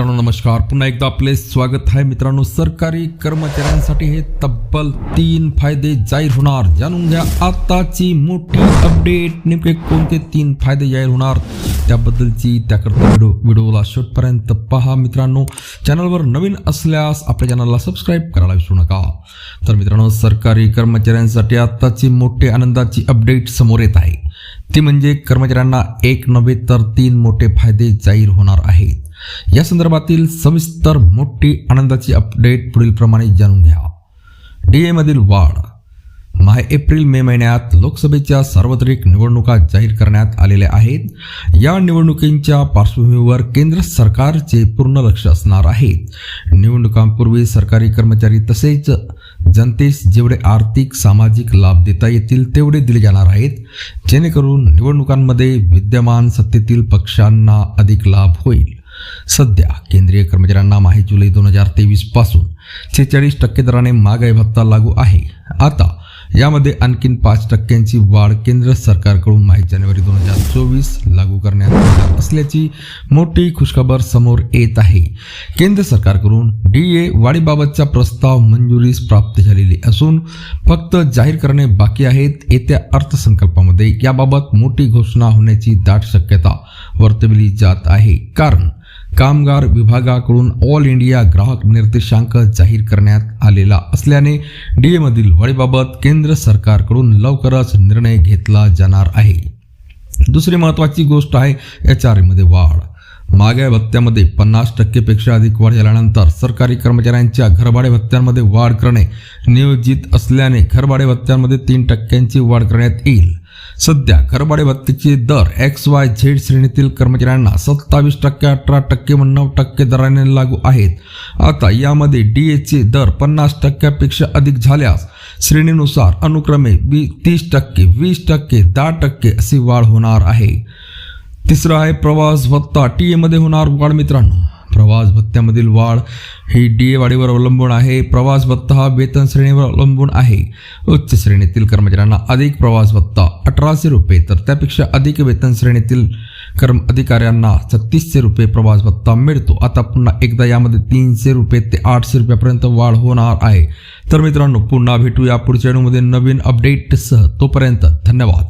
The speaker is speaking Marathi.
मित्रांनो नमस्कार. पुन्हा एकदा आपले स्वागत आहे. मित्रांनो सरकारी कर्मचाऱ्यांसाठी हे तब्बल तीन फायदे जाहीर होणार. जाणून घ्या आताची मोठी अपडेट नेमके कोणते तीन फायदे जाहीर होणार? त्याबद्दलची त्याकरता व्हिडिओ व्हिडिओला शेवटपर्यंत पहा मित्रांनो. चॅनलवर नवीन असल्यास आपल्या चॅनलला सबस्क्राईब करायला विसरू नका. तर मित्रांनो सरकारी कर्मचाऱ्यांसाठी आताची मोठी आनंदाची अपडेट समोर येत आहे. ती म्हणजे कर्मचाऱ्यांना एक नव्हे तर तीन मोठे फायदे जाहीर होणार आहेत. या संदर्भातील सविस्तर मोठी आनंदाची अपडेट पुढीलप्रमाणे जाणून घ्या. डी एमधील वाढ. माय एप्रिल मे महिन्यात लोकसभेच्या सार्वत्रिक निवडणुका जाहीर करण्यात आलेल्या आहेत. या निवडणुकींच्या पार्श्वभूमीवर केंद्र सरकारचे पूर्ण लक्ष असणार आहे. निवडणुकांपूर्वी सरकारी कर्मचारी तसेच जनतेस जेवढे आर्थिक सामाजिक लाभ देता येतील तेवढे दिले जाणार आहेत. जेणेकरून निवडणुकांमध्ये विद्यमान सत्तेतील पक्षांना अधिक लाभ होईल. सध्या केंद्रीय कर्मचाऱ्यांना माहीत जुलै दोन हजार तेवीसपासून छेचाळीस टक्के दराने महागाई भत्ता लागू आहे. आता यामध्ये आणखीन पाच टक्क्यांची वाढ केंद्र सरकारकडून माहीत जानेवारी दोन हजार चोवीस लागू करण्यात येणार असल्याची मोठी खुशखबर समोर येत आहे. केंद्र सरकारकडून डी ए वाढीबाबतचा प्रस्ताव मंजुरीस प्राप्त झालेली असून फक्त जाहीर करणे बाकी आहेत येत्या अर्थसंकल्पामध्ये. याबाबत मोठी घोषणा होण्याची दाट शक्यता वर्तविली जात आहे. कारण कामगार विभागाकडून ऑल इंडिया ग्राहक निर्देशांक जाहीर करण्यात आलेला असल्याने डीएमधील वाढीबाबत केंद्र सरकारकडून लवकरच निर्णय घेतला जाणार आहे. दुसरी महत्त्वाची गोष्ट आहे एच आर एमध्ये वाढ. महागाई भत्त्यामध्ये पन्नास टक्केपेक्षा अधिक वाढ झाल्यानंतर सरकारी कर्मचाऱ्यांच्या घरभाडे भत्त्यांमध्ये वाढ करणे नियोजित असल्याने घरभाडे भत्त्यांमध्ये तीन टक्क्यांची वाढ करण्यात येईल. सध्या घरभाडे भत्तेचे दर एक्स वाय झेड श्रेणीतील कर्मचाऱ्यांना सत्तावीस टक्के अठरा टक्के व नऊ टक्के दराने लागू आहेत. आता यामध्ये डी एचे दर पन्नास टक्क्यापेक्षा अधिक झाल्यास श्रेणीनुसार अनुक्रमे वी तीस टक्के वीस टक्के दहा टक्के अशी वाढ होणार आहे. तिसरं आहे प्रवास भत्ता. टी एमध्ये होणार वाढ मित्रांनो. प्रवास भत्त्यामधील वाढ ही डी ए वाढीवर अवलंबून आहे. प्रवास भत्ता हा वेतन श्रेणीवर अवलंबून आहे. उच्च श्रेणीतील कर्मचाऱ्यांना अधिक प्रवास भत्ता अठराशे रुपये तर त्यापेक्षा अधिक वेतन श्रेणीतील कर्म अधिकाऱ्यांना छत्तीसशे रुपये प्रवास भत्ता मिळतो. आता पुन्हा एकदा यामध्ये तीनशे रुपये ते आठशे रुपयापर्यंत वाढ होणार आहे. तर मित्रांनो पुन्हा भेटूया पुढच्या व्हिडिओमध्ये नवीन अपडेटसह तोपर्यंत धन्यवाद.